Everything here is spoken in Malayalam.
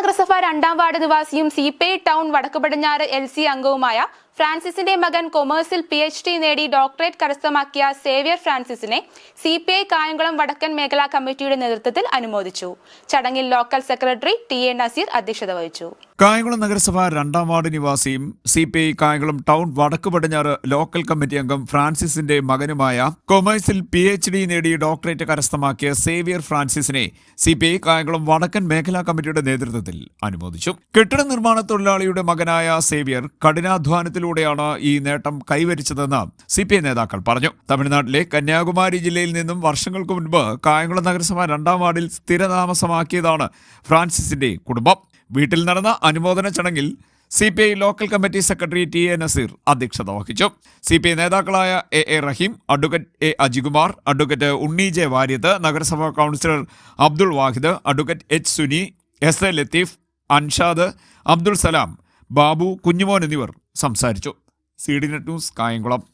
നഗരസഭ രണ്ടാം വാർഡ് നിവാസിയും സി പി ടൗൺ വടക്കു പടിഞ്ഞാറ് എൽ സി അംഗവുമായ ഫ്രാൻസിസിന്റെ മകൻ കൊമേഴ്സിൽ പി എച്ച് ഡി നേടി ഡോക്ടറേറ്റ് കരസ്ഥമാക്കിയ സേവ്യർ ഫ്രാൻസിസിനെ സി പി ഐ കായംകുളം വടക്കൻ മേഖലാ കമ്മിറ്റിയുടെ നേതൃത്വത്തിൽ അനുമോദിച്ചു. ചടങ്ങിൽ local secretary T A Naseer അധ്യക്ഷത വഹിച്ചു. കായംകുളം നഗരസഭ രണ്ടാം ward നിവാസിയും C P I Kayamkulam town വടക്ക് പടിഞ്ഞാറ് ലോക്കൽ കമ്മിറ്റി അംഗം ഫ്രാൻസിസിന്റെ മകനുമായ കൊമേഴ്സിൽ പി എച്ച് ഡി നേടി ഡോക്ടറേറ്റ് കരസ്ഥമാക്കിയ സേവിയർ ഫ്രാൻസിസിനെ സി പി ഐ കായംകുളം വടക്കൻ മേഖലാ കമ്മിറ്റിയുടെ നേതൃത്വത്തിൽ അനുമോദിച്ചു. കെട്ടിട നിർമ്മാണ തൊഴിലാളിയുടെ മകനായ സേവിയർ കഠിനാധ്വാനത്തിലൂടെയാണ് ഈ നേട്ടം കൈവരിച്ചതെന്ന് സി പി ഐ നേതാക്കൾ പറഞ്ഞു. തമിഴ്നാട്ടിലെ കന്യാകുമാരി ജില്ലയിൽ നിന്നും വർഷങ്ങൾക്ക് മുൻപ് കായംകുളം നഗരസഭ രണ്ടാം വാർഡിൽ സ്ഥിരതാമസമാക്കിയതാണ് ഫ്രാൻസിസിന്റെ കുടുംബം. വീട്ടിൽ നടന്ന അനുമോദന ചടങ്ങിൽ C P I local committee secretary T A Naseer അധ്യക്ഷത വഹിച്ചു. സി പി ഐ നേതാക്കളായ A A Raheem advocate A Ajikumar advocate Unni J Varyath നഗരസഭാ councillor Abdul Wahid advocate H Suni S A Latheef Anshad Abdul Salam Babu Kunjumon എന്നിവർ സംസാരിച്ചു. C D net news Kayamkulam.